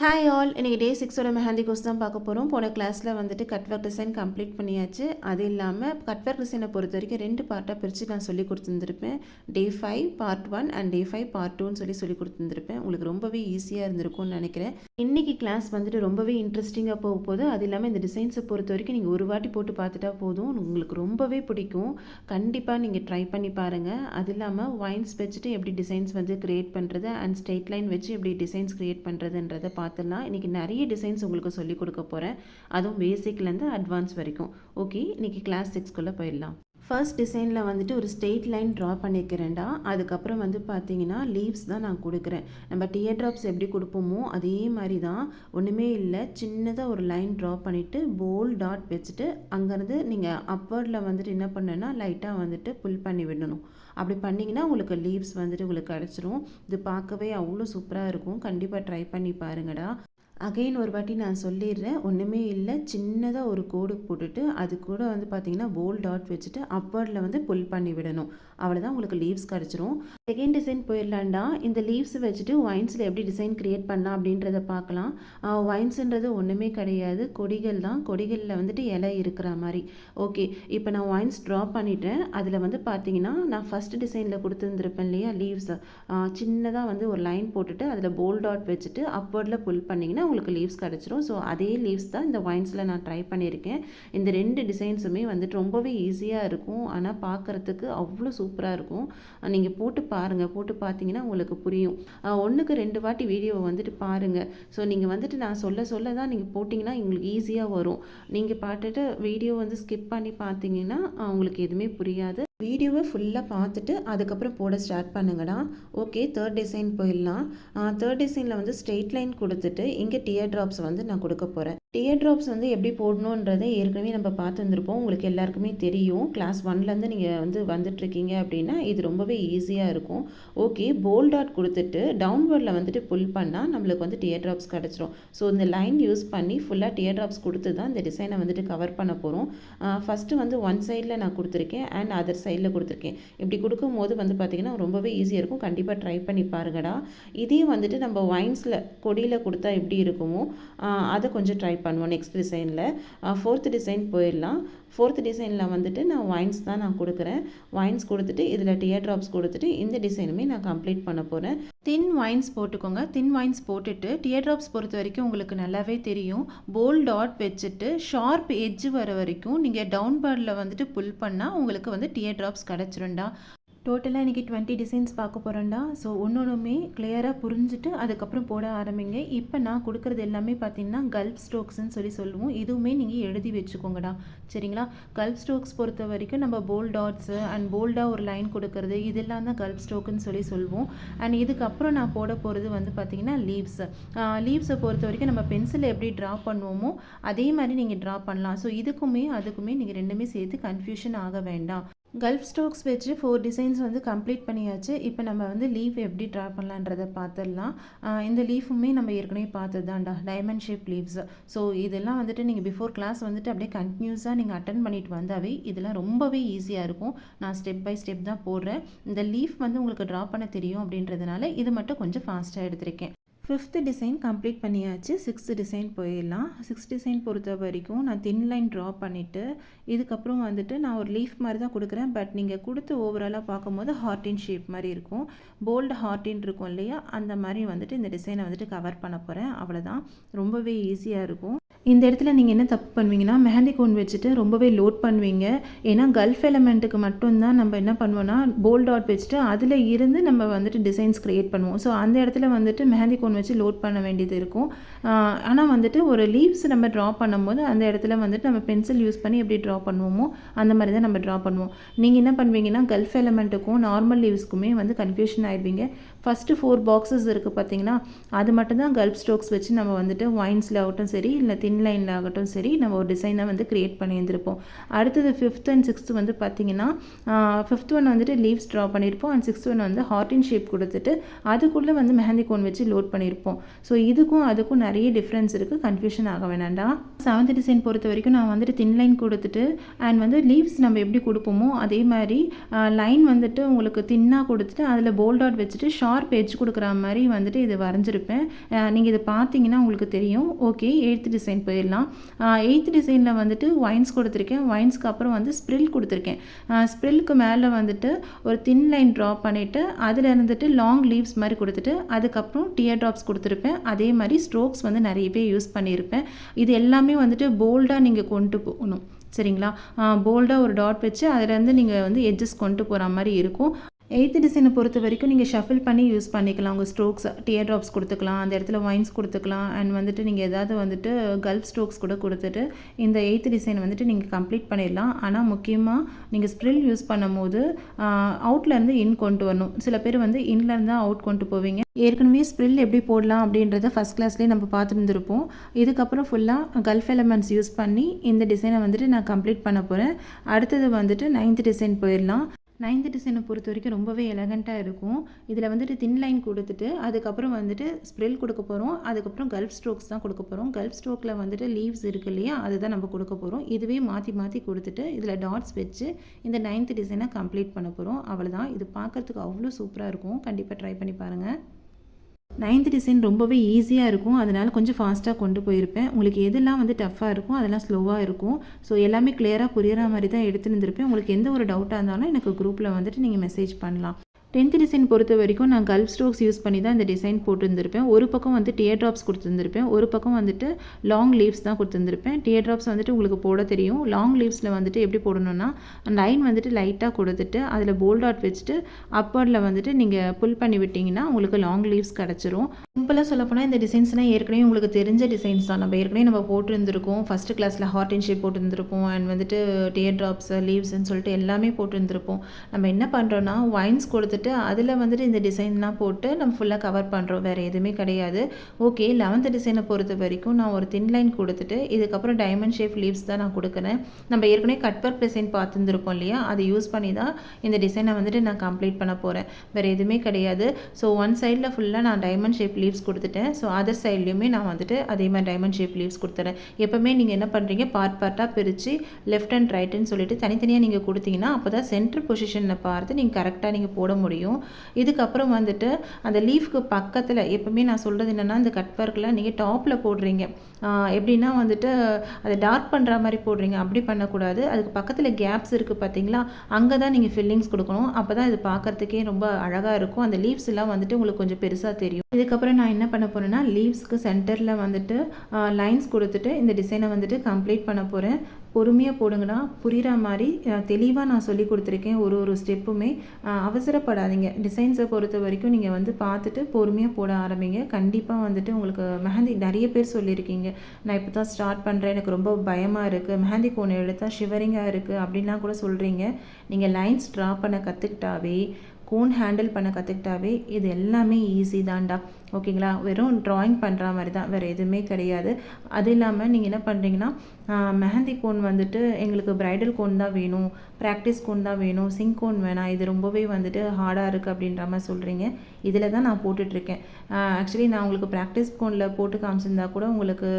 Hi all இன்றைக்கி டே சிக்ஸோட mehndi course தான் பார்க்க போகிறோம் போன கிளாஸில் வந்துட்டு கட்வர்க் டிசைன் கம்ப்ளீட் பண்ணியாச்சு. அது இல்லாமல் கட்வர்க் டிசைனை பொறுத்த வரைக்கும் ரெண்டு பார்ட்டாக பிரித்து நான் சொல்லி கொடுத்துருந்துருப்பேன். Day five part one and day five part டூன்னு சொல்லி சொல்லி கொடுத்துருந்துருப்பேன். உங்களுக்கு ரொம்பவே ஈஸியாக இருந்திருக்கும்னு நினைக்கிறேன். இன்றைக்கி கிளாஸ் வந்துட்டு ரொம்பவே இன்ட்ரெஸ்டிங்காக போக போது அது இல்லாமல் இந்த டிசைன்ஸை பொறுத்த வரைக்கும் நீங்கள் ஒரு வாட்டி போட்டு பார்த்துட்டா போதும். உங்களுக்கு ரொம்பவே பிடிக்கும். கண்டிப்பாக நீங்கள் ட்ரை பண்ணி பாருங்கள் அது இல்லாமல் வைன்ஸ் வச்சுட்டு எப்படி டிசைன்ஸ் வந்து க்ரியேட் பண்ணுறது அண்ட் ஸ்ட்ரெயிட் லைன் வச்சு எப்படி டிசைன்ஸ் க்ரியேட் பண்ணுறதுன்றதை பார்த்துடலாம் இன்றைக்கி நிறைய டிசைன்ஸ் உங்களுக்கு சொல்லிக் கொடுக்க போகிறேன் அதுவும் பேசிக்லேருந்து அட்வான்ஸ் வரைக்கும். ஓகே இன்றைக்கி கிளாஸ் சிக்ஸ்க்குள்ளே போயிடலாம். ஃபர்ஸ்ட் டிசைனில் வந்துட்டு ஒரு ஸ்ட்ரெயிட் லைன் ட்ரா பண்ணிக்கிறேன்டா. அதுக்கப்புறம் வந்து பார்த்தீங்கன்னா லீவ்ஸ் தான் நான் கொடுக்குறேன். நம்ம டியர் ட்ராப்ஸ் எப்படி கொடுப்போமோ அதே மாதிரி தான் ஒன்றுமே இல்லை சின்னதாக ஒரு லைன் ட்ரா பண்ணிவிட்டு போல் டாட் வச்சுட்டு அங்கேருந்து நீங்கள் அப்வர்டில் வந்துட்டு என்ன பண்ணுன்னா லைட்டாக வந்துட்டு புல் பண்ணி விடணும். அப்படி பண்ணிங்கன்னா உங்களுக்கு லீவ்ஸ் வந்துட்டு உங்களுக்கு கிடச்சிரும். இது பார்க்கவே அவ்வளோ சூப்பராக இருக்கும். கண்டிப்பாக ட்ரை பண்ணி பாருங்கடா. அகைன் ஒரு வாட்டி நான் சொல்லிடுறேன். ஒன்றுமே இல்லை. சின்னதாக ஒரு கோடு போட்டுட்டு அது கூட வந்து பார்த்தீங்கன்னா போல் டாட் வச்சுட்டு அப்பர்டில் வந்து புல் பண்ணி விடணும். அவ்வளோதான் உங்களுக்கு லீவ்ஸ் கிடச்சிரும். செகண்ட் டிசைன் போயிடலாண்டா இந்த லீவ்ஸ் வச்சுட்டு ஒயின்ஸில் எப்படி டிசைன் க்ரியேட் பண்ணலாம் அப்படின்றத பார்க்கலாம். ஒயின்ஸுன்றது ஒன்றுமே கிடையாது. கொடிகள் தான். கொடிகளில் வந்துட்டு இலை இருக்கிற மாதிரி. ஓகே இப்போ நான் ஒயின்ஸ் ட்ரா பண்ணிட்டேன். அதில் வந்து பார்த்தீங்கன்னா நான் ஃபஸ்ட் டிசைனில் கொடுத்துருந்துருப்பேன் இல்லையா லீவ்ஸ் சின்னதாக வந்து ஒரு லைன் போட்டுட்டு அதில் போல் டாட் வச்சுட்டு அப்பர்டில் புல் பண்ணிங்கன்னா உங்களுக்கு லீவ்ஸ் கிடச்சிரும். ஸோ அதே லீவ்ஸ் தான் இந்த ஒயின்ஸில் நான் ட்ரை பண்ணியிருக்கேன். இந்த ரெண்டு டிசைன்ஸுமே வந்துட்டு ரொம்பவே ஈஸியாக இருக்கும். ஆனால் பார்க்குறதுக்கு அவ்வளோ சூப்பராக இருக்கும். நீங்கள் போட்டு பாருங்கள் போட்டு பார்த்தீங்கன்னா உங்களுக்கு புரியும். ஒன்றுக்கு ரெண்டு வாட்டி வீடியோவை வந்துட்டு பாருங்கள் ஸோ நீங்கள் வந்துட்டு நான் சொல்ல சொல்ல தான் நீங்கள் போட்டிங்கன்னா உங்களுக்கு ஈஸியாக வரும். நீங்கள் பாட்டுட்டு வீடியோ வந்து ஸ்கிப் பண்ணி பார்த்தீங்கன்னா உங்களுக்கு எதுவுமே புரியாது. வீடியோவை ஃபுல்லாக பார்த்துட்டு அதுக்கப்புறம் போட ஸ்டார்ட் பண்ணுங்கடா. ஓகே தேர்ட் டிசைன் போயிடலாம். தேர்ட் டிசைனில் வந்து ஸ்ட்ரெயிட் லைன் கொடுத்துட்டு இங்கே டியர் ட்ராப்ஸ் வந்து நான் கொடுக்க போகிறேன் டியர் ட்ராப்ஸ் வந்து எப்படி போடணுன்றதை ஏற்கனவே நம்ம பார்த்துருந்துருப்போம். உங்களுக்கு எல்லாருக்குமே தெரியும். கிளாஸ் ஒன்லேருந்து நீங்கள் வந்து வந்துட்டுருக்கீங்க அப்படின்னா இது ரொம்பவே ஈஸியாக இருக்கும். ஓகே போல் டாட் கொடுத்துட்டு டவுன்வர்டில் வந்துட்டு புல் பண்ணால் நம்மளுக்கு வந்து டியர் ட்ராப்ஸ் கிடச்சிரும். ஸோ இந்த லைன் யூஸ் பண்ணி ஃபுல்லாக டியர் ட்ராப்ஸ் கொடுத்து தான் இந்த டிசைனை வந்துட்டு கவர் பண்ண போகிறோம் ஃபஸ்ட்டு வந்து ஒன் சைடில் நான் கொடுத்துருக்கேன். அண்ட் அதர் சைடில் கொடுத்துருக்கேன். இப்படி கொடுக்கும்போது வந்து பார்த்திங்கன்னா ரொம்பவே ஈஸியாக இருக்கும். கண்டிப்பாக ட்ரை பண்ணி பாருங்கடா. இதே வந்துட்டு நம்ம வைன்ஸில் கொடியில் கொடுத்தா எப்படி இருக்குமோ அதை கொஞ்சம் ட்ரை பண்ணுவோம் நெக்ஸ்ட் டிசைனில் ஃபோர்த் டிசைன் போயிடலாம். ஃபோர்த் டிசைனில் வந்துட்டு நான் வைன்ஸ் தான் நான் கொடுக்குறேன். வைன்ஸ் கொடுத்துட்டு இதில் டியர் ட்ராப்ஸ் கொடுத்துட்டு இந்த டிசைனுமே நான் கம்ப்ளீட் பண்ண போகிறேன் தின் வைன்ஸ் போட்டுக்கோங்க. தின் வைன்ஸ் போட்டுட்டு டியர் ட்ராப்ஸ் பொறுத்த வரைக்கும் உங்களுக்கு நல்லாவே தெரியும். போல் டாட் வச்சுட்டு ஷார்ப் எட்ஜ் வர வரைக்கும் நீங்கள் டவுன் பார்டில் வந்துட்டு புல் பண்ணால் உங்களுக்கு வந்து டியர் ட்ராப்ஸ் கிடச்சிருண்டா டோட்டலாக இன்றைக்கி டுவெண்ட்டி டிசைன்ஸ் பார்க்க போகிறோம்டா ஸோ ஒன்று ஒன்றுமே கிளியராக புரிஞ்சுட்டு அதுக்கப்புறம் போட ஆரம்பிங்க. இப்போ நான் கொடுக்குறது எல்லாமே பார்த்தீங்கன்னா கல்ஃப் ஸ்ட்ரோக்ஸ்ன்னு சொல்லி சொல்லுவோம். இதுவுமே நீங்கள் எழுதி வச்சுக்கோங்கடா. சரிங்களா? கல்ஃப் ஸ்ட்ரோக்ஸ் பொறுத்த வரைக்கும் நம்ம போல் டாட்ஸு அண்ட் போல்டாக ஒரு லைன் கொடுக்கறது இதெல்லாம் தான் கல்ஃப் ஸ்ட்ரோக்குன்னு சொல்லி சொல்லுவோம். அண்ட் இதுக்கப்புறம் நான் போட போகிறது வந்து பார்த்திங்கன்னா லீவ்ஸ் லீவ்ஸை பொறுத்த வரைக்கும் நம்ம பென்சிலை எப்படி ட்ரா பண்ணுவோமோ அதே மாதிரி நீங்கள் ட்ரா பண்ணலாம். ஸோ இதுக்குமே அதுக்குமே நீங்கள் ரெண்டுமே சேர்த்து கன்ஃபியூஷன் ஆக வேண்டாம். கல்ஃப் ஸ்டோக்ஸ் வச்சு ஃபோர் டிசைன்ஸ் வந்து கம்ப்ளீட் பண்ணியாச்சு. இப்போ நம்ம வந்து லீஃப் எப்படி ட்ரா பண்ணலான்றதை பார்த்துடலாம். இந்த லீஃபுமே நம்ம ஏற்கனவே பார்த்தது தான்டா டைமண்ட் ஷேப் லீவ்ஸ் ஸோ இதெல்லாம் வந்துட்டு நீங்கள் பிஃபோர் கிளாஸ் வந்துட்டு அப்படியே கண்டினியூஸாக நீங்கள் அட்டன் பண்ணிட்டு வந்தாவே இதெல்லாம் ரொம்பவே ஈஸியாக இருக்கும். நான் ஸ்டெப் பை ஸ்டெப் தான் போடுறேன். இந்த லீஃப் வந்து உங்களுக்கு ட்ரா பண்ண தெரியும் அப்படின்றதுனால இது மட்டும் கொஞ்சம் ஃபாஸ்ட்டாக எடுத்திருக்கேன். ஃபிஃப்த்து டிசைன் கம்ப்ளீட் பண்ணியாச்சு. சிக்ஸ்த்து டிசைன் போயிடலாம். சிக்ஸ் டிசைன் பொறுத்த வரைக்கும் நான் தின் லைன் ட்ரா பண்ணிவிட்டு இதுக்கப்புறம் வந்துட்டு நான் ஒரு லீஃப் மாதிரி தான் கொடுக்குறேன். பட் நீங்கள் கொடுத்து ஓவராலாக பார்க்கும்போது ஹார்டின் ஷேப் மாதிரி இருக்கும். போல்டு ஹார்டின் இருக்கும் இல்லையா? அந்த மாதிரி வந்துட்டு இந்த டிசைனை வந்துட்டு கவர் பண்ண போகிறேன் அவ்வளோதான் ரொம்பவே ஈஸியாக இருக்கும். இந்த இடத்துல நீங்கள் என்ன தப்பு பண்ணுவீங்கன்னா மெஹந்தி கோன் வச்சுட்டு ரொம்பவே லோட் பண்ணுவீங்க. ஏன்னா கல்ஃப் எலமெண்ட்டுக்கு மட்டும்தான் நம்ம என்ன பண்ணுவோம்னா போல் டாட் வச்சுட்டு அதில் இருந்து நம்ம வந்துட்டு டிசைன்ஸ் க்ரியேட் பண்ணுவோம். ஸோ அந்த இடத்துல வந்துட்டு மெஹந்தி கோன் வச்சு லோட் பண்ண வேண்டியது இருக்கும். ஆனால் வந்துட்டு ஒரு லீவ்ஸ் நம்ம ட்ரா பண்ணும்போது அந்த இடத்துல வந்துட்டு நம்ம பென்சில் யூஸ் பண்ணி எப்படி ட்ரா பண்ணுவோமோ அந்த மாதிரி தான் நம்ம ட்ரா பண்ணுவோம். நீங்கள் என்ன பண்ணுவீங்கன்னா கல்ஃப் எலமெண்ட்டுக்கும் நார்மல் லீவ்ஸ்க்குமே வந்து கன்ஃபியூஷன் ஆகிடுவீங்க ஃபஸ்ட்டு ஃபோர் பாக்ஸஸ் இருக்குது பார்த்தீங்கன்னா அது மட்டும்தான் கல்ப் ஸ்டோக்ஸ் வச்சு நம்ம வந்துட்டு வைன்ஸில் ஆகட்டும் சரி இல்லை தின் லைனில் ஆகட்டும் சரி நம்ம ஒரு டிசைனாக வந்து க்ரியேட் பண்ணியிருந்திருப்போம். அடுத்தது ஃபிஃப்த் அண்ட் சிக்ஸ்த்து வந்து பார்த்தீங்கன்னா ஃபிஃப்த் ஒன் வந்துட்டு லீவ்ஸ் ட்ரா பண்ணியிருப்போம் அண்ட் சிக்ஸ்த் ஒன் வந்து ஹார்டின் ஷேப் கொடுத்துட்டு அதுக்குள்ளே வந்து மெஹந்தி கோன் வச்சு லோட் பண்ணியிருப்போம். ஸோ இதுக்கும் அதுக்கும் நிறைய டிஃப்ரென்ஸ் இருக்குது கன்ஃபியூஷன் ஆக வேணாண்டா செவன்த் டிசைன் பொறுத்த வரைக்கும் நான் வந்துட்டு தின் லைன் கொடுத்துட்டு அண்ட் வந்து லீவ்ஸ் நம்ம எப்படி கொடுப்போமோ அதே மாதிரி லைன் வந்துட்டு உங்களுக்கு தின்னாக கொடுத்துட்டு அதில் போல்டாட் வச்சுட்டு ஷார்ட் ஷார்ப் எட்ஜ் கொடுக்குற மாதிரி வந்துட்டு இது வரைஞ்சிருப்பேன். நீங்கள் இதை பார்த்தீங்கன்னா உங்களுக்கு தெரியும். ஓகே எயித்து டிசைன் போயிடலாம். எயித்து டிசைனில் வந்துட்டு ஒயின்ஸ் கொடுத்துருக்கேன். ஒயின்ஸ்க்கு அப்புறம் வந்து ஸ்ப்ரில் கொடுத்துருக்கேன். ஸ்ப்ரில்க்கு மேலே வந்துட்டு ஒரு தின் லைன் ட்ரா பண்ணிவிட்டு அதில் இருந்துட்டு லாங் லீவ்ஸ் மாதிரி கொடுத்துட்டு அதுக்கப்புறம் டியர் ட்ராப்ஸ் கொடுத்துருப்பேன். அதே மாதிரி ஸ்ட்ரோக்ஸ் வந்து நிறையவே யூஸ் பண்ணியிருப்பேன். இது எல்லாமே வந்துட்டு போல்டாக நீங்கள் கொண்டு போகணும். சரிங்களா? போல்டாக ஒரு டாட் வச்சு அதுலேருந்து நீங்கள் வந்து எட்ஜஸ் கொண்டு போகிற மாதிரி இருக்கும். எயித்து டிசைனை பொறுத்த வரைக்கும் நீங்கள் ஷஃபில் பண்ணி யூஸ் பண்ணிக்கலாம். உங்கள் ஸ்ட்ரோக்ஸ் டியர் ட்ராப்ஸ் கொடுத்துக்கலாம். அந்த இடத்துல வைன்ஸ் கொடுத்துக்கலாம். அண்ட் வந்துட்டு நீங்கள் எதாவது வந்துட்டு கல்ஃப் ஸ்ட்ரோக்ஸ் கூட கொடுத்துட்டு இந்த எயித்து டிசைன் வந்துட்டு நீங்கள் கம்ப்ளீட் பண்ணிடலாம். ஆனால் முக்கியமாக நீங்கள் ஸ்ப்ரில் யூஸ் பண்ணும்போது அவுட்லேருந்து இன் கொண்டு வரணும். சில பேர் வந்து இன்லேருந்து தான் அவுட் கொண்டு போவீங்க. ஏற்கனவே ஸ்ப்ரில் எப்படி போடலாம் அப்படின்றத ஃபஸ்ட் கிளாஸ்லேயே நம்ம பார்த்துருந்துருப்போம். இதுக்கப்புறம் ஃபுல்லாக கல்ஃப் எலமெண்ட்ஸ் யூஸ் பண்ணி இந்த டிசைனை வந்துட்டு நான் கம்ப்ளீட் பண்ண போகிறேன் அடுத்தது வந்துட்டு நைன்த் டிசைன் போயிடலாம். நைன்த் டிசைனை பொறுத்த வரைக்கும் ரொம்பவே எலகண்ட்டாக இருக்கும். இதில் வந்துட்டு தின் லைன் கொடுத்துட்டு அதுக்கப்புறம் வந்துட்டு ஸ்ப்ரில் கொடுக்க போகிறோம் அதுக்கப்புறம் கல்ஃப் ஸ்ட்ரோக்ஸ் தான் கொடுக்க போகிறோம் கல்ஃப் ஸ்ட்ரோக்கில் வந்துட்டு லீவ்ஸ் இருக்கு இல்லையா அதுதான் நம்ம கொடுக்க போகிறோம் இதுவே மாற்றி மாற்றி கொடுத்துட்டு இதில் டாட்ஸ் வச்சு இந்த நைன்த் டிசைனை கம்ப்ளீட் பண்ண போகிறோம் அவ்வளோதான் இது பார்க்குறதுக்கு அவ்வளோ சூப்பராக இருக்கும். கண்டிப்பாக ட்ரை பண்ணி பாருங்கள் நைன்த் டிசைன் ரொம்பவே ஈஸியாக இருக்கும். அதனால் கொஞ்சம் ஃபாஸ்ட்டாக கொண்டு போயிருப்பேன். உங்களுக்கு எதெல்லாம் வந்து டஃப்பாக இருக்கும் அதெல்லாம் ஸ்லோவாக இருக்கும். ஸோ எல்லாமே கிளியராக புரியிற மாதிரி தான் எடுத்துன்னு இருந்திருப்பேன். உங்களுக்கு எந்த ஒரு டவுட்டாக இருந்தாலும் எனக்கு குரூப்பில் வந்துட்டு நீங்கள் மெசேஜ் பண்ணலாம். டென்த் டிசைன் பொறுத்த வரைக்கும் நான் கல்ஃப் ஸ்ட்ரோக்ஸ் யூஸ் பண்ணி தான் இந்த டிசைன் போட்டுருந்துருப்பேன். ஒரு பக்கம் வந்து டியர் ட்ராப்ஸ் கொடுத்துருந்துருப்பேன். ஒரு பக்கம் வந்துட்டு லாங் லீவ்ஸ் தான் கொடுத்துருந்துருப்பேன். டியர் ட்ராப்ஸ் வந்துட்டு உங்களுக்கு போட தெரியும். லாங் லீவ்ஸில் வந்துட்டு எப்படி போடணும்னா லைன் வந்துட்டு லைட்டாக கொடுத்துட்டு அதில் போல்ட் ஆட் வச்சுட்டு அப்பர்டில் வந்துட்டு நீங்கள் புல் பண்ணி விட்டிங்கன்னா உங்களுக்கு லாங் லீவ்ஸ் கிடச்சிரும். சிம்பிளாக சொல்லப்போனால் இந்த டிசைன்ஸ்லாம் ஏற்கனவே உங்களுக்கு தெரிஞ்ச டிசைன்ஸ் தான். நம்ம ஏற்கனவே நம்ம போட்டிருந்துருக்கோம். ஃபஸ்ட்டு கிளாஸில் ஹார்ட் அண்ட் ஷேப் போட்டுருந்துருப்போம். அண்ட் வந்துட்டு டியர் ட்ராப்ஸ் லீவ்ஸ்ன்னு சொல்லிட்டு எல்லாமே போட்டிருந்துருப்போம். நம்ம என்ன பண்ணுறோன்னா வைன்ஸ் கொடுத்துட்டு அதில் வந்துட்டு இந்த டிசைன்லாம் போட்டு நம்ம ஃபுல்லாக கவர் பண்ணுறோம் வேறு எதுவுமே கிடையாது. ஓகே லெவன்த் டிசைனை பொறுத்த வரைக்கும் நான் ஒரு தின் லைன் கொடுத்துட்டு இதுக்கப்புறம் டைமண்ட் ஷேப் லீவ்ஸ் தான் நான் கொடுக்குறேன். நம்ம ஏற்கனவே கட் ஒர்க் டிசைன் பார்த்துருந்துருப்போம் இல்லையா? அதை யூஸ் பண்ணி தான் இந்த டிசைனை வந்துட்டு நான் கம்ப்ளீட் பண்ண போகிறேன் வேறு எதுவுமே கிடையாது. ஸோ ஒன் சைடில் ஃபுல்லாக நான் டைமண்ட் ஷேப் லீவ்ஸ் கொடுத்துட்டேன். ஸோ அதர் சைட்லேயுமே நான் வந்துட்டு அதே மாதிரி டைமண்ட் ஷேப் லீவ்ஸ் கொடுத்துறேன். எப்போவுமே நீங்கள் என்ன பண்ணுறீங்க பார்ட் பார்ட்டாக பிரித்து லெஃப்ட் அண்ட் ரைட்டுன்னு சொல்லிட்டு தனித்தனியாக நீங்கள் கொடுத்தீங்கன்னா அப்போ தான் சென்டர் பொசிஷனில் பார்த்து நீங்கள் கரெக்டாக நீங்கள் போட முடியும். இதுக்கப்புறம் வந்துட்டு அந்த லீஃப்க்கு பக்கத்தில் எப்போவுமே நான் சொல்கிறது என்னென்னா இந்த கட் ஒர்க்கில் நீங்கள் டாப்பில் போடுறீங்க. எப்படின்னா வந்துட்டு அதை டார்க் பண்ணுற மாதிரி போடுறீங்க. அப்படி பண்ணக்கூடாது. அதுக்கு பக்கத்தில் கேப்ஸ் இருக்குது பார்த்தீங்களா அங்கே தான் நீங்கள் ஃபில்லிங்ஸ் கொடுக்கணும். அப்போ தான் இது பார்க்குறதுக்கே ரொம்ப அழகாக இருக்கும். அந்த லீவ்ஸ் எல்லாம் வந்துட்டு உங்களுக்கு கொஞ்சம் பெருசாக தெரியும். இதுக்கப்புறம் நான் என்ன பண்ண போகிறேன்னா லீவ்ஸ்க்கு சென்டரில் வந்துட்டு லைன்ஸ் கொடுத்துட்டு இந்த டிசைனை வந்துட்டு கம்ப்ளீட் பண்ண போகிறேன் பொறுமையாக போடுங்கடா. புரிகிற மாதிரி தெளிவாக நான் சொல்லி கொடுத்துருக்கேன். ஒரு ஒரு ஸ்டெப்புமே. அவசரப்படாதீங்க. டிசைன்ஸை பொறுத்த வரைக்கும் நீங்கள் வந்து பார்த்துட்டு பொறுமையாக போட ஆரம்பிங்க. கண்டிப்பாக வந்துட்டு உங்களுக்கு மெஹந்தி நிறைய பேர் சொல்லியிருக்கீங்க. நான் இப்போ தான் ஸ்டார்ட் பண்ணுறேன் எனக்கு ரொம்ப பயமாக இருக்குது மெஹந்தி கோன் எடுத்தால் ஷிவரிங்காக இருக்குது அப்படின்லாம் கூட சொல்கிறீங்க நீங்கள் லைன்ஸ் ட்ரா பண்ண கற்றுக்கிட்டாவே கோன் ஹேண்டில் பண்ண கற்றுக்கிட்டாவே இது எல்லாமே ஈஸி தான்டா. ஓகேங்களா? வெறும் ட்ராயிங் பண்ணுற மாதிரி தான். வேறு எதுவுமே கிடையாது. அது இல்லாமல் நீங்கள் என்ன பண்ணுறீங்கன்னா மெஹந்தி கோன் வந்துட்டு எங்களுக்கு ப்ரைடல் கோன் தான் வேணும். ப்ராக்டிஸ் கோன் தான் வேணும். சிங்க் கோன் வேணாம். இது ரொம்பவே வந்துட்டு ஹார்டாக இருக்குது அப்படின்ற மாதிரி சொல்கிறீங்க இதில் தான் நான் போட்டுட்ருக்கேன். ஆக்சுவலி நான் உங்களுக்கு ப்ராக்டிஸ் கோனில் போட்டு காமிச்சிருந்தா கூட உங்களுக்கு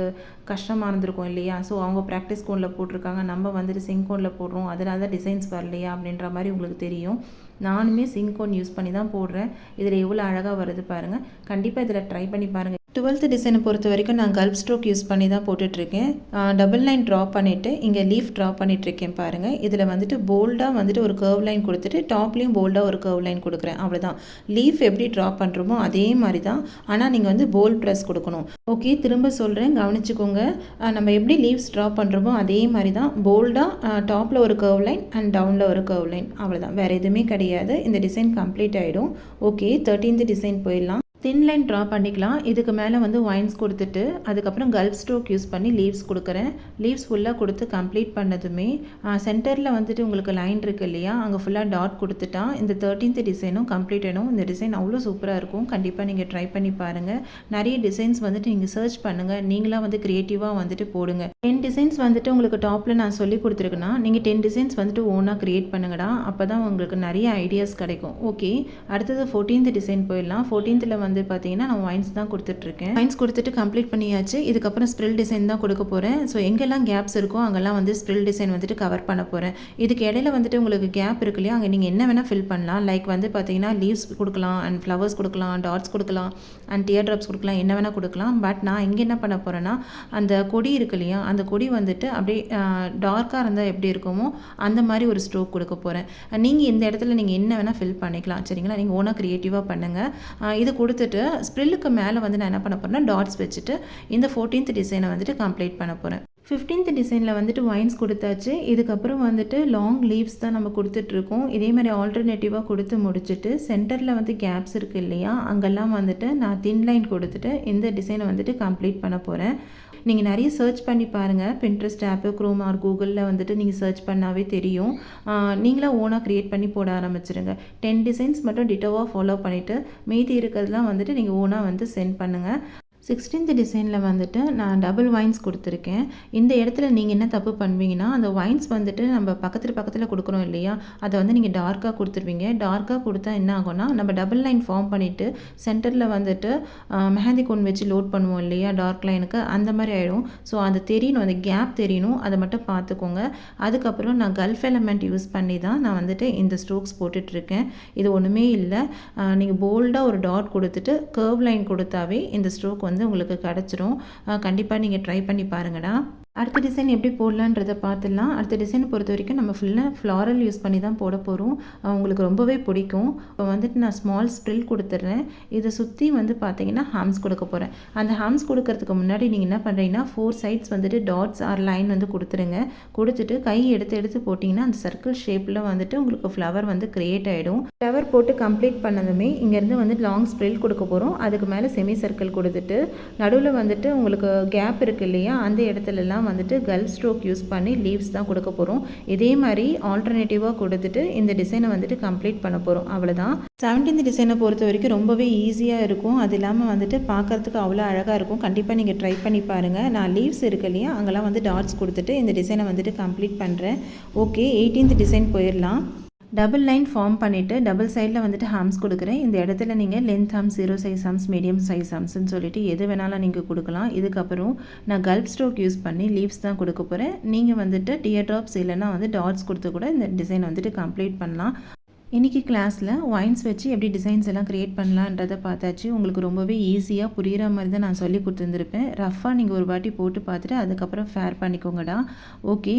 கஷ்டமாக இருந்திருக்கும் இல்லையா? ஸோ அவங்க ப்ராக்டிஸ் கோனில் போட்டிருக்காங்க. நம்ம வந்துட்டு சிங்க் கோனில் போடுறோம். அதனால தான் டிசைன்ஸ் வரலையா? அப்படின்ற மாதிரி உங்களுக்கு தெரியும். நானுமே சிங்கோன் யூஸ் பண்ணி தான் போடுறேன். இதில் எவ்வளோ அழகாக வருது பாருங்கள் கண்டிப்பாக இதில் ட்ரை பண்ணி பாருங்கள் டுவெல்த்து டிசைனை பொறுத்த வரைக்கும் நான் கல்ப் ஸ்ட்ரோக் யூஸ் பண்ணி தான் போட்டுட்ருக்கேன். டபுள் லைன் ட்ரா பண்ணிவிட்டு இங்கே லீஃப் ட்ரா பண்ணிகிட்ருக்கேன் பாருங்கள் இதில் வந்துட்டு போல்டாக வந்துட்டு ஒரு கர்வ் லைன் கொடுத்துட்டு டாப்லேயும் போல்டாக ஒரு கர்வ் லைன் கொடுக்குறேன். அவ்வளோதான் லீஃப் எப்படி ட்ரா பண்ணுறோமோ அதே மாதிரி தான் ஆனால் நீங்கள் வந்து போல் ப்ரெஸ் கொடுக்கணும். ஓகே திரும்ப சொல்கிறேன் கவனிச்சுக்கோங்க. நம்ம எப்படி லீவ்ஸ் ட்ரா பண்ணுறோமோ அதே மாதிரி தான் போல்டாக டாப்பில் ஒரு கர்வ் லைன் அண்ட் டவுனில் ஒரு கர்வ் லைன் அவ்வளோதான் வேறு எதுவுமே கிடையாது. இந்த டிசைன் கம்ப்ளீட் ஆகிடும் ஓகே தேர்ட்டீன்த் டிசைன் போயிடலாம். தின் லைன் ட்ரா பண்ணிக்கலாம். இதுக்கு மேலே வந்து ஒயின்ஸ் கொடுத்துட்டு அதுக்கப்புறம் கல்ஃப் ஸ்ட்ரோக் யூஸ் பண்ணி லீவ்ஸ் கொடுக்குறேன். லீவ்ஸ் ஃபுல்லாக கொடுத்து கம்ப்ளீட் பண்ணதுமே சென்டரில் வந்துட்டு உங்களுக்கு லைன் இருக்குது இல்லையா? அங்கே ஃபுல்லாக டாட் கொடுத்துட்டா இந்த தேர்ட்டீன்த் டிசைனும் கம்ப்ளீட் ஆகிடும் இந்த டிசைன் அவ்வளோ சூப்பராக இருக்கும். கண்டிப்பாக நீங்கள் ட்ரை பண்ணி பாருங்கள் நிறைய டிசைன்ஸ் வந்துட்டு நீங்கள் சர்ச் பண்ணுங்கள் நீங்களாக வந்து க்ரியேட்டிவாக வந்துட்டு போடுங்க. டென் டிசைன்ஸ் வந்துட்டு உங்களுக்கு டாப்பில் நான் சொல்லி கொடுத்துருக்கேன்னா நீங்கள் டென் டிசைன்ஸ் வந்துட்டு ஓனாக க்ரியேட் பண்ணுங்கடா. அப்போ தான் உங்களுக்கு நிறைய ஐடியாஸ் கிடைக்கும். ஓகே அடுத்தது ஃபோர்டீன்த் டிசைன் போயிடலாம். ஃபோர்டீன்த்தில் வந்து வந்து பார்த்தீங்கன்னா நான் ஒயின்ஸ் தான் கொடுத்துட்ருக்கேன். ஒயின்ஸ் கொடுத்துட்டு கம்ப்ளீட் பண்ணியாச்சு. இதுக்கப்புறம் ஸ்ப்ரில் டிசைன் தான் கொடுக்க போகிறேன் ஸோ எங்கெல்லாம் கேப்ஸ் இருக்கோ அங்கெல்லாம் வந்து ஸ்ப்ரில் டிசைன் வந்துட்டு கவர் பண்ண போகிறேன் இதுக்கு இடையில வந்துட்டு உங்களுக்கு கேப் இருக்கு இல்லையா? அங்கே நீங்கள் என்ன வேணால் ஃபில் பண்ணலாம். லைக் வந்து பார்த்தீங்கன்னா லீவ்ஸ் கொடுக்கலாம் அண்ட் ஃப்ளவர்ஸ் கொடுக்கலாம் டாட்ஸ் கொடுக்கலாம் அண்ட் டியர் ட்ராப்ஸ் கொடுக்கலாம் என்ன வேணால் கொடுக்கலாம். பட் நான் இங்கே என்ன பண்ண போகிறேன்னா அந்த கொடி இருக்கு இல்லையா? அந்த கொடி வந்துட்டு அப்படியே டார்க்காக இருந்தால் எப்படி இருக்குமோ அந்த மாதிரி ஒரு ஸ்ட்ரோக் கொடுக்க போகிறேன் நீங்கள் இந்த இடத்துல நீங்கள் என்ன வேணால் ஃபில் பண்ணிக்கலாம். சரிங்களா? நீங்கள் ஓனாக க்ரியேட்டிவாக பண்ணுங்கள் இது கொடுத்துட்டு ஸ்ப்ரில்லுக்கு மேலே வந்து நான் என்ன பண்ண போகிறேன்னா டாட்ஸ் வச்சுட்டு இந்த ஃபோர்டீன்த் டிசைனை வந்துட்டு கம்ப்ளீட் பண்ண போகிறேன் ஃபிஃப்டீன்த் டிசைனில் வந்துட்டு வைன்ஸ் கொடுத்தாச்சு. இதுக்கப்புறம் வந்துட்டு லாங் லீவ்ஸ் தான் நம்ம கொடுத்துட்ருக்கோம். இதே மாதிரி ஆல்டர்னேட்டிவாக கொடுத்து முடிச்சுட்டு சென்டரில் வந்து கேப்ஸ் இருக்குது இல்லையா அங்கெல்லாம் வந்துட்டு நான் தின் லைன் கொடுத்துட்டு இந்த டிசைனை வந்துட்டு கம்ப்ளீட் பண்ண போகிறேன் நீங்கள் நிறைய சர்ச் பண்ணி பாருங்கள் பின்ட்ரெஸ்ட் ஆப்பு க்ரோம் ஆர் கூகுளில் வந்துட்டு நீங்கள் சர்ச் பண்ணாவே தெரியும். நீங்களாக ஓனாக க்ரியேட் பண்ணி போட ஆரம்பிச்சிருங்க. டென் டிசைன்ஸ் மட்டும் டிட்டோவாக ஃபாலோ பண்ணிவிட்டு மீதி இருக்கிறதுலாம் வந்துட்டு நீங்கள் ஓனாக வந்து சென்ட் பண்ணுங்கள் சிக்ஸ்டீன்த் டிசைனில் வந்துட்டு நான் டபுள் வைன்ஸ் கொடுத்துருக்கேன். இந்த இடத்துல நீங்கள் என்ன தப்பு பண்ணுவீங்கன்னா அந்த வைன்ஸ் வந்துட்டு நம்ம பக்கத்தில் பக்கத்தில் கொடுக்குறோம் இல்லையா? அதை வந்து நீங்கள் டார்க்காக கொடுத்துருவீங்க. டார்க்காக கொடுத்தா என்ன ஆகும்னா நம்ம டபுள் லைன் ஃபார்ம் பண்ணிவிட்டு சென்டரில் வந்துட்டு மெஹந்தி கொண்டு வச்சு லோட் பண்ணுவோம் இல்லையா? டார்க் லைனுக்கு அந்த மாதிரி ஆகிடும் ஸோ அது தெரியணும். அந்த கேப் தெரியணும். அதை மட்டும் பார்த்துக்கோங்க. அதுக்கப்புறம் நான் கல்ஃப் எலமெண்ட் யூஸ் பண்ணி தான் நான் வந்துட்டு இந்த ஸ்ட்ரோக்ஸ் போட்டுட்ருக்கேன். இது ஒன்றுமே இல்லை. நீங்கள் போல்டாக ஒரு டாட் கொடுத்துட்டு கர்வ் லைன் கொடுத்தாவே இந்த ஸ்ட்ரோக் வந்து உங்களுக்கு கிடச்சிரும். கண்டிப்பாக நீங்கள் ட்ரை பண்ணி பாருங்கடா. அடுத்த டிசைன் எப்படி போடலான்றதை பார்த்துடலாம். அடுத்த டிசைனை பொறுத்த வரைக்கும் நம்ம ஃபுல்லாக ஃப்ளாரல் யூஸ் பண்ணி தான் போட போகிறோம் உங்களுக்கு ரொம்பவே பிடிக்கும். இப்போ வந்துட்டு நான் ஸ்மால் ஸ்ப்ரில் கொடுத்துட்றேன். இதை சுற்றி வந்து பார்த்தீங்கன்னா ஹாம்ஸ் கொடுக்க போகிறேன் அந்த ஹாம்ஸ் கொடுக்கறதுக்கு முன்னாடி நீங்கள் என்ன பண்ணுறீங்கன்னா ஃபோர் சைட்ஸ் வந்துட்டு டாட்ஸ் ஆர் லைன் வந்து கொடுத்துருங்க கொடுத்துட்டு கை எடுத்து எடுத்து போட்டிங்கன்னா அந்த சர்க்கிள் ஷேப்பில் வந்துட்டு உங்களுக்கு ஃப்ளவர் வந்து க்ரியேட் ஆகிடும் ஃப்ளவர் போட்டு கம்ப்ளீட் பண்ணதுமே இங்கேருந்து வந்து லாங் ஸ்ப்ரில் கொடுக்க போகிறோம் அதுக்கு மேலே செமி சர்க்கிள் கொடுத்துட்டு நடுவில் வந்துட்டு உங்களுக்கு கேப் இருக்குது இல்லையா அந்த இடத்துலலாம் தான் வந்துட்டு கல் ஸ்ட்ரோக் யூஸ் பண்ணி லீவ்ஸ் தான் கொடுக்க போகிறோம் இதே மாதிரி ஆல்டர்னேட்டிவாக கொடுத்துட்டு இந்த டிசைனை வந்துட்டு கம்ப்ளீட் பண்ண போகிறோம் அவ்வளோதான் செவன்டீன்த் டிசைனை பொறுத்த வரைக்கும் ரொம்பவே ஈஸியாக இருக்கும். அது இல்லாமல் வந்துட்டு பார்க்குறதுக்கு அவ்வளோ அழகாக இருக்கும். கண்டிப்பாக நீங்கள் ட்ரை பண்ணி பாருங்கள் நான் லீவ்ஸ் இருக்கு இல்லையா? அங்கெல்லாம் வந்து டாட்ஸ் கொடுத்துட்டு இந்த டிசைனை வந்துட்டு கம்ப்ளீட் பண்ணுறேன் ஓகே எயிட்டீன்த் டிசைன் போயிடலாம். டபுள் லைன் ஃபார்ம் பண்ணிவிட்டு டபுள் சைடில் வந்துட்டு ஹாம்ஸ் கொடுக்குறேன். இந்த இடத்துல நீங்கள் length arms zero size arms medium size ஹாம்ஸ்னு சொல்லிட்டு எது வேணாலும் நீங்கள் கொடுக்கலாம். இதுக்கப்புறம் நான் கல்ப் ஸ்ட்ரோக் யூஸ் பண்ணி லீவ்ஸ் தான் கொடுக்க போகிறேன் நீங்கள் வந்துட்டு டியர் ட்ராப்ஸ் இல்லைனா வந்து டாட்ஸ் கொடுத்து கூட இந்த டிசைன் வந்துட்டு கம்ப்ளீட் பண்ணலாம். இன்றைக்கி கிளாஸில் ஒயின்ஸ் வச்சு எப்படி டிசைன்ஸ் எல்லாம் க்ரியேட் பண்ணலான்றதை பார்த்தாச்சு. உங்களுக்கு ரொம்பவே ஈஸியாக புரிகிற மாதிரி தான் நான் சொல்லி கொடுத்துருந்துருப்பேன். ரஃபாக நீங்கள் ஒரு வாட்டி போட்டு பார்த்துட்டு அதுக்கப்புறம் ஃபேர் பண்ணிக்கோங்கடா. ஓகே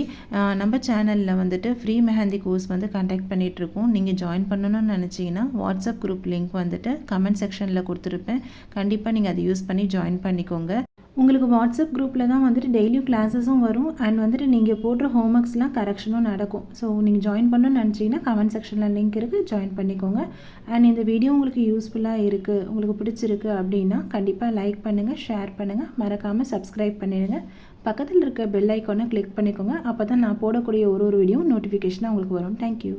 நம்ம சேனலில் வந்துட்டு ஃப்ரீ மெஹந்தி கோர்ஸ் வந்து கண்டக்ட் பண்ணிகிட்ருக்கோம் நீங்கள் ஜாயின் பண்ணணும்னு நினச்சிங்கன்னா வாட்ஸ்அப் குரூப் லிங்க் வந்துட்டு கமெண்ட் செக்ஷனில் கொடுத்துருப்பேன். கண்டிப்பாக நீங்கள் அதை யூஸ் பண்ணி ஜாயின் பண்ணிக்கோங்க. உங்களுக்கு வாட்ஸ்அப் குரூப்பில் தான் வந்துட்டு டெய்லியும் கிளாஸஸும் வரும். அண்ட் வந்துட்டு நீங்கள் போடுற ஹோம்ஒர்க்ஸ்லாம் கரெக்ஷனும் நடக்கும். ஸோ நீங்கள் ஜாயின் பண்ணணும்னு நினச்சிங்கன்னா கமெண்ட் செக்ஷனில் லிங்க் இருக்குது ஜாயின் பண்ணிக்கோங்க. அண்ட் இந்த வீடியோ உங்களுக்கு யூஸ்ஃபுல்லாக இருக்குது உங்களுக்கு பிடிச்சிருக்கு அப்படின்னா கண்டிப்பாக லைக் பண்ணுங்கள் ஷேர் பண்ணுங்கள் மறக்காமல் சப்ஸ்கிரைப் பண்ணிடுங்க. பக்கத்தில் இருக்க பெல் ஐக்கானை கிளிக் பண்ணிக்கோங்க. அப்போ தான் நான் போடக்கூடிய ஒரு ஒரு வீடியோ நோட்டிஃபிகேஷனாக உங்களுக்கு வரும். தேங்க்யூ